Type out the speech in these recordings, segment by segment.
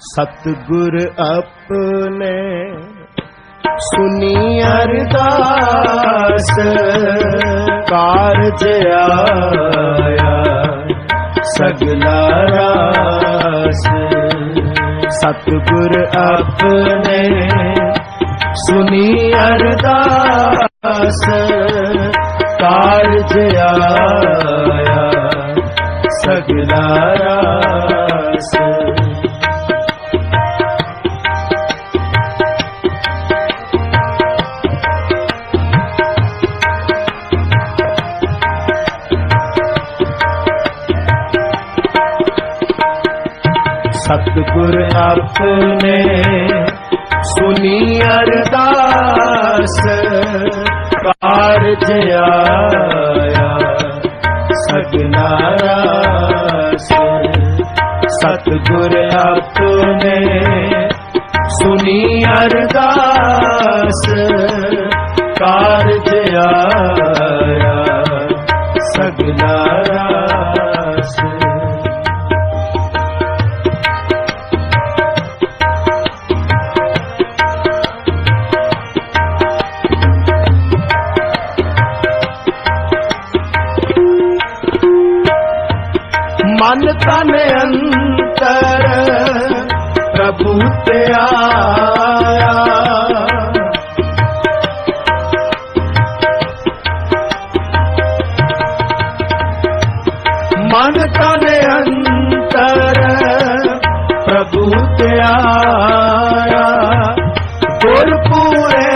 ਸਤਿਗੁਰ ਆਪਣੇ ਸੁਨੀ ਅਰਦਾਸ, ਕਾਰਜ ਆਇਆ ਸਗਲਾ ਰਾਸ। ਸਤਿਗੁਰ ਆਪਣੇ ਸੁਨੀ ਅਰਦਾਸ, ਕਾਰਜ ਆਇਆ ਸਗਲਾ ਰਾਸ। ਸਤਿਗੁਰ ਆਪਣੇ ਸੁਨੀ ਅਰਦਾਸ ਕਾਰਜ ਆਇਆ ਸਗਨਾ ਰਾਸ। ਸਤਿਗੁਰ ਆਪਣੇ ਸੁਨੀ ਅਰਦਾਸ ਮਨ ਤਨ ਅੰਤਰ, ਪ੍ਰਭੂ ਤੇ ਆਇਆ। ਮਨ ਤਨ ਅੰਤਰ, ਪ੍ਰਭੂ ਤੇ ਆਇਆ। ਗੁਰ ਪੂਰੇ,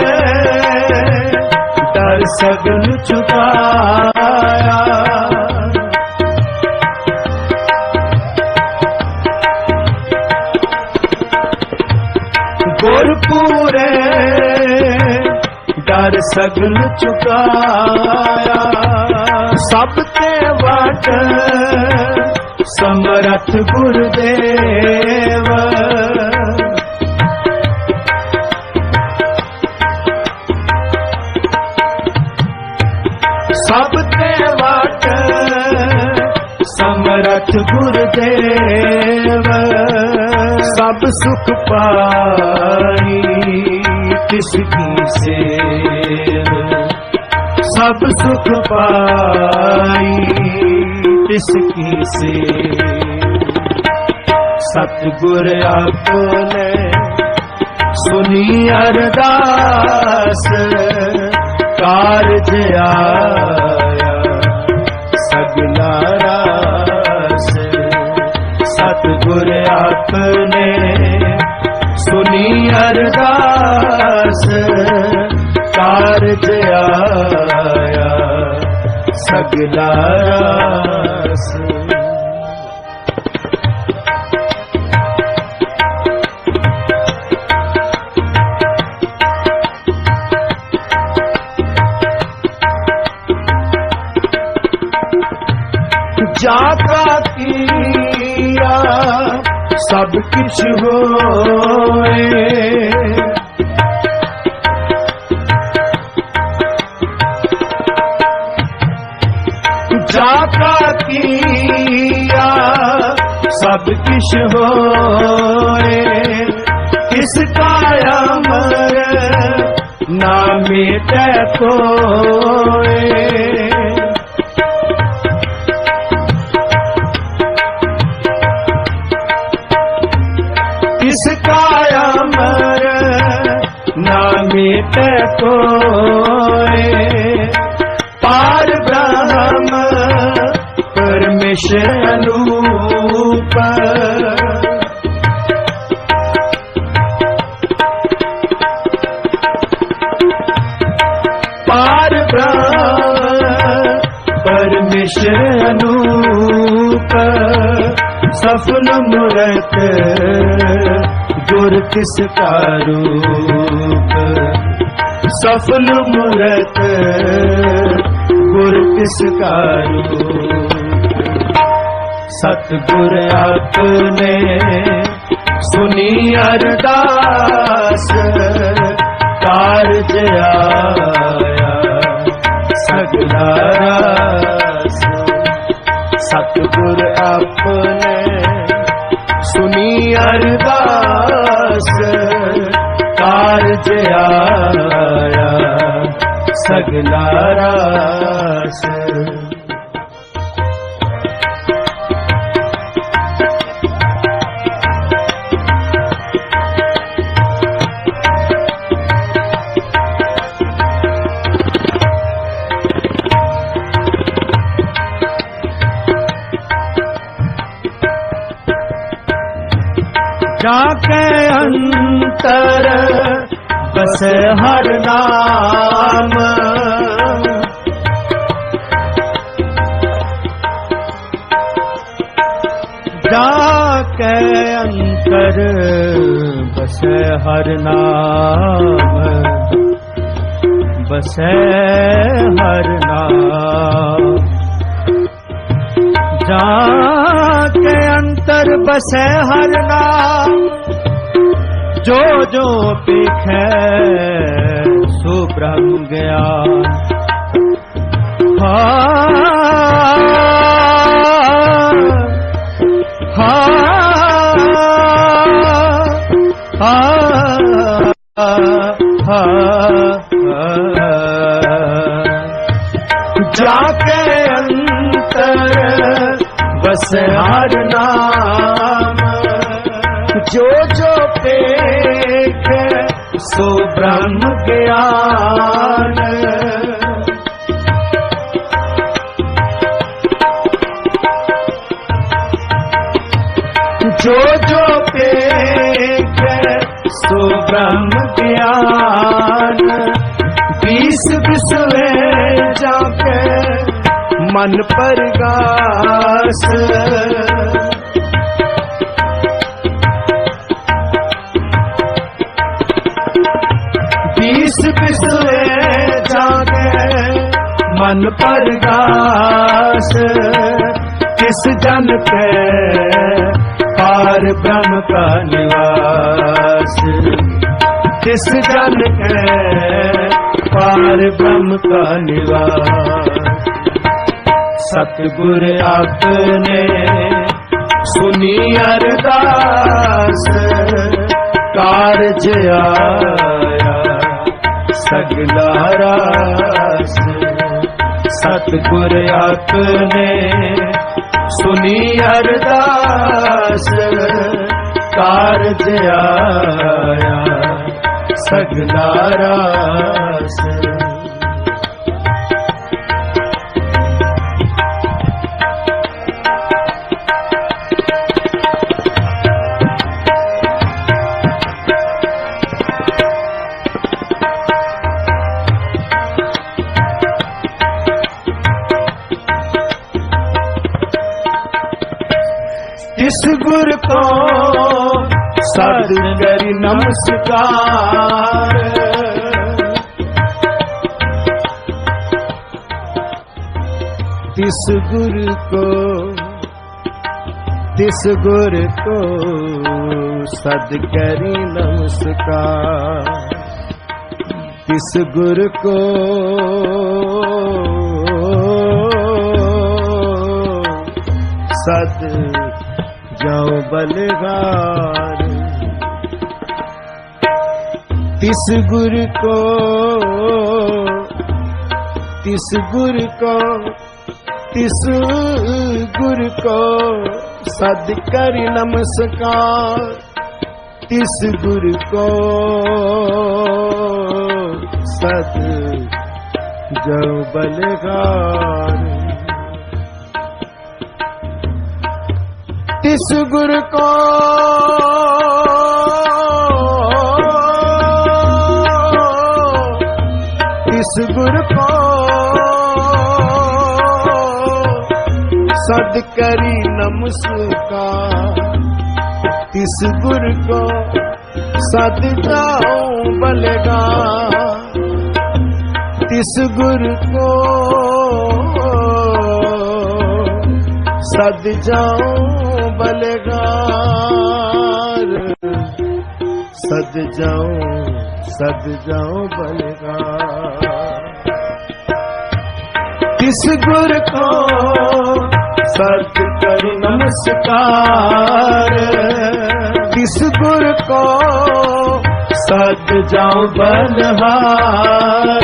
ਦਰ ਸਗਨ ਚੁਕਾਇਆ ਸਗਲ ਚੁਕਾਇਆ। ਸਭ ਤੇ ਵਟ ਸਮਰਥ ਗੁਰਦੇਵ। ਸਭ ਤੇ ਵਟ ਸਮਰਥ ਗੁਰਦੇਵ। ਸਭ ਸੁਖ ਪਾਈ ਤਿਸ ਕੀ ਸੇਵ। ਸਭ ਸੁਖ ਪਾਈ ਤਿਸ ਕੀ ਸੇਵ। ਸਤਿਗੁਰ ਆਪਣੇ ਸੁਨੀ ਅਰਦਾਸ, ਕਾਰਜ ਆਇਆ ਸਗਲਾ ਜਾਤਾ ਕੀਆ ਸਭ ਕਿਛ ਹੋਏ ਜਾਤਾ ਕੀਆ ਸਭ ਕਿਛ ਹੋਏ। ਕਿਸ ਕਾਇਆ ਮਰ ਨਾਮੇ ਮੇਟੈ ਕੋਏ। ਕਿਸ ਕਾਇਆ ਮਰ ਨਾ ਮੇਟੈ ਕੋਏ। ਪਾਰ ਪਰਮੇਸ਼ਰ ਅਨੂਪ ਪਾਰ ਬ੍ਰਹਮ ਪਰਮੇਸ਼ਰ ਅਨੂਪ ਸਫਲ ਮੁਰਤ ਗੁਰ ਕਿਸ ਕਾ ਰੂਪ ਸਫਲ ਮੁਰਤ ਗੁਰ ਕਿਸ ਕਾ ਰੂਪ ਸਤਿਗੁਰ ਆਪਨੇ ਸੁਨੀ ਅਰਦਾਸ, ਕਾਰਜ ਆਇਆ, ਸਗਲਾ ਰਾਸ। ਸਤਿਗੁਰ ਆਪਨੇ ਸੁਨੀ ਅਰਦਾਸ ਜਿਆਇਆ ਸਗਲਾ ਰਾਸ। ਜਾਕੇ ਅੰਤਰ ਬਸ ਹਰ ਨਾਮ ਜਾਕੇ ਅੰਤਰ ਬਸ ਹਰ ਨਾਮ ਬਸੈ ਹਰ ਨਾਮ ਜਾ ਕੇ ਅੰਤਰ ਬਸੈ ਹਰ ਨਾਮ ਜੋ ਜੋ ਪੀਖੈ ਸੋ ਬ੍ਰਹਮ ਗਿਆਨ। ਹਾਂ। ਜਾ ਕੇ ਅੰਤਰ ਬਸ ਹਰ जो जो देख सो ब्रह्म ज्ञान जो जो देख सो ब्रह्म ज्ञान बीस विश्वे जाके मन पर गास ਇਸ ਬਿਸਲੇ ਜਾਗੇ, ਮਨ ਪਰਗਾਸ ਕਿਸ ਜਨ ਤੇ ਪਾਰ ਬ੍ਰਹਮ ਕਾ ਨਿਵਾਸ। ਕਿਸ ਜਨ ਹੈ ਪਾਰ ਬ੍ਰਹਮ ਕਾ ਨਿਵਾਸ। ਸਤਿਗੁਰ ਆਪਨੇ ਸੁਨੀ ਅਰਦਾਸ, ਕਾਰਜ ਆ ਸਗਲਾ ਰਾਸ ਸਤਿਗੁਰ ਆਪਨੇ ਸੁਨੀ ਅਰਦਾਸ। ਕਾਰਜ ਆਇਆ ਸਗਲਾ ਰਾਸ ਤੋਂ ਨਮਸਕਾਰ। ਤਿਸ ਗੁਰ ਕੋ, ਤਿਸ ਗੁਰ ਕੋ ਸਦ ਕਰੀ ਨਮਸਕਾਰ। ਤਿਸ ਗੁਰ ਕੋ ਸਦ ਬਲਹਾਰ ਤਿਸ ਗੁਰ ਕੋ, ਤਿਸ ਗੁਰ ਕੋ, ਤਿਸ ਗੁਰ ਕੋ, ਸਦ ਕਰ ਨਮਸਕਾਰ। ਤਿਸ ਗੁਰ ਕੋ, ਸਦ ਜੋ ਬਲਹਾਰ ਤਿਸ ਗੁਰ ਕੋ। ਤਿਸ ਗੁਰ ਕੋ। ਸਦ ਕਰੀ ਨਮਸਕਾਰ ਤਿਸ ਗੁਰ ਕੋ। ਸਦ ਜਾਉ ਬਲਗਾ। ਤਿਸ ਗੁਰ ਕੋ। ਸਦ ਜਾਉ ਬਲਗਾਰ ਸਜ ਜਾਉ ਸਜ ਜਾਉ ਬਲਗਾਰ ਕਿਸ ਗੁਰ ਕੋ ਸਤ ਕਰ ਨਮਸਕਾਰ ਕਿਸ ਗੁਰ ਕੋ ਸਦ ਜਾਉ ਬਨਹਾਰ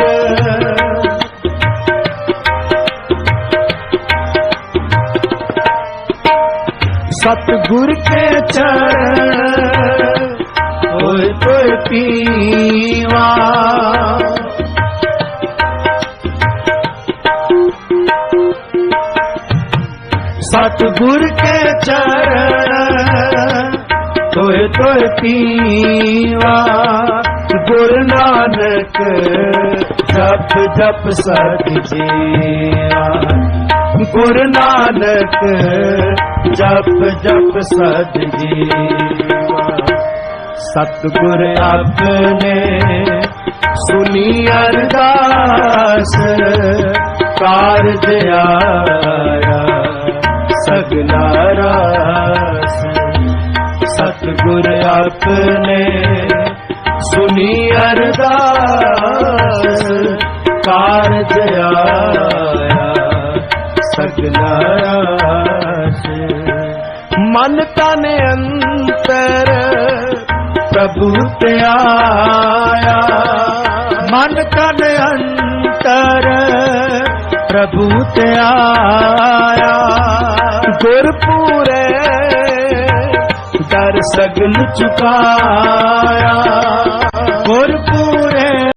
ਸਤਿਗੁਰ ਕੇ ਚਰਨ ਹੋਏ ਤੋਏ ਪੀਵਾ। ਸਤਿਗੁਰ ਕੇ ਚਰਨ ਤੋਏ ਤੋਏ ਪੀਵਾ। ਗੁਰ ਨਾਨਕ ਜਪ ਜਪ ਸਤ ਜੀਵਾ। ਗੁਰ ਨਾਨਕ, ਜਪ ਜਪ ਸਤ ਜੀਵਾ। ਸਤਿਗੁਰ ਆਪਣੇ ਸੁਨੀ ਅਰਦਾਸ, ਕਾਰਜ ਆਇਆ, ਸਗਲਾ ਰਾਸ। ਸਤਿਗੁਰ ਆਪਣੇ ਸੁਨੀ ਅਰਦਾਸ, ਕਾਰਜ ਆਇਆ। ਸਗਲਾ ਮਨ ਤਨ ਅੰਤਰ ਪ੍ਰਭੂ ਤੇ ਆਇਆ ਮਨ ਤਨ ਅੰਤਰ ਪ੍ਰਭੂ ਤੇ ਆਇਆ ਗੁਰਪੂਰੇ ਦਰ ਸਗਲ ਚੁਕਾਇਆ।